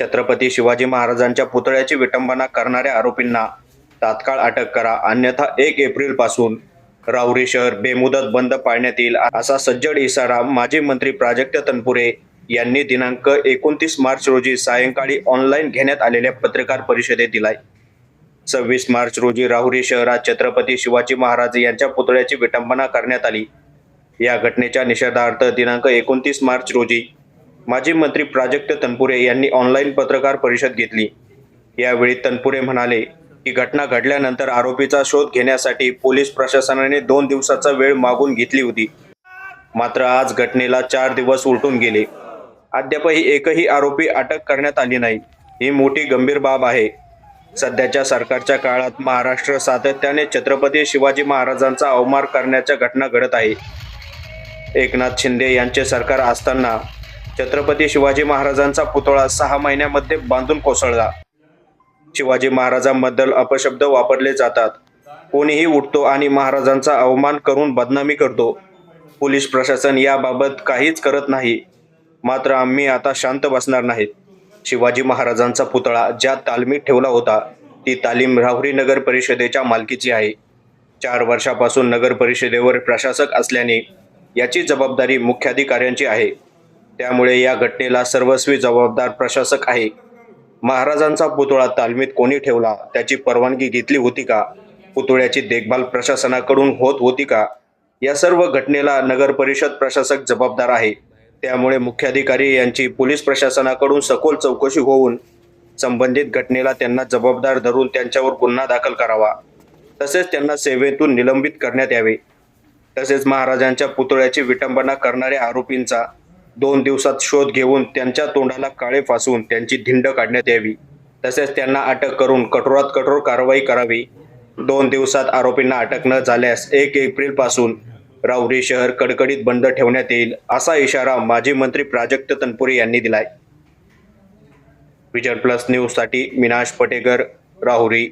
छत्रपती शिवाजी महाराजांच्या पुतळ्याची विटंबना करणाऱ्या आरोपींना तात्काळ अटक करा अन्यथा एक एप्रिलपासून राहुरी शहर बेमुदत बंद पाळण्यात येईल असा सज्जड इशारा माजी मंत्री प्राजक्त तनपुरे यांनी दिनांक एकोणतीस मार्च रोजी सायंकाळी ऑनलाईन घेण्यात आलेल्या पत्रकार परिषदेत दिलाय. सव्वीस मार्च रोजी राहुरी शहरात छत्रपती शिवाजी महाराज यांच्या पुतळ्याची विटंबना करण्यात आली. या घटनेच्या निषेधार्थ दिनांक एकोणतीस मार्च रोजी माजी मंत्री प्राजक्त तनपुरे यांनी ऑनलाईन पत्रकार परिषद घेतली. यावेळी तनपुरे म्हणाले की घटना घडल्यानंतर आरोपीचा शोध घेण्यासाठी पोलीस प्रशासनाने दोन दिवसाचा वेळ मागून घेतली होती. मात्र आज घटनेला चार दिवस उलटून गेले. अद्यापही एकही आरोपी अटक करण्यात आली नाही. ही मोठी गंभीर बाब आहे. सध्याच्या सरकारच्या काळात महाराष्ट्र सातत्याने छत्रपती शिवाजी महाराजांचा अवमान करण्याच्या घटना घडत आहे. एकनाथ शिंदे यांचे सरकार असताना छत्रपती शिवाजी महाराजांचा पुतळा सहा महिन्यामध्ये बांधून कोसळला. शिवाजी महाराजांबद्दल अपशब्द वापरले जातात. कोणीही उठतो आणि महाराजांचा अवमान करून बदनामी करतो. पोलीस प्रशासन याबाबत काहीच करत नाही. मात्र आम्ही आता शांत बसणार नाहीत. शिवाजी महाराजांचा पुतळा ज्या तालमीत ठेवला होता ती तालीम राहुरी नगर परिषदेच्या मालकीची आहे. चार वर्षापासून नगर परिषदेवर प्रशासक असल्याने याची जबाबदारी मुख्याधिकाऱ्यांची आहे. त्यामुळे या घटनेला सर्वस्वी जबाबदार प्रशासक आहे. महाराजांचा पुतळा तालमीत कोणी ठेवला? त्याची परवानगी घेतली होती का? पुतळ्याची देखभाल प्रशासनाकडून होत होती का? या सर्व घटनेला नगर परिषद प्रशासक जबाबदार आहे. त्यामुळे मुख्याधिकारी यांची पोलीस प्रशासनाकडून सखोल चौकशी होऊन संबंधित घटनेला त्यांना जबाबदार धरून त्यांच्यावर गुन्हा दाखल करावा. तसेच त्यांना सेवेतून निलंबित करण्यात यावे. तसेच महाराजांच्या पुतळ्याची विटंबना करणाऱ्या आरोपींचा दोन दिवसात शोध घेऊन त्यांच्या तोंडाला काळे फासून त्यांची धिंड काढण्यात यावी. तसेच त्यांना अटक करून कठोरात कठोर कारवाई करावी. दोन दिवसात आरोपींना अटक न झाल्यास एक एप्रिलपासून राहुरी शहर कडकडीत बंद ठेवण्यात येईल असा इशारा माजी मंत्री प्राजक्त तनपुरे यांनी दिलाय. विजन प्लस न्यूजसाठी मिनाश पटेकर राहुरी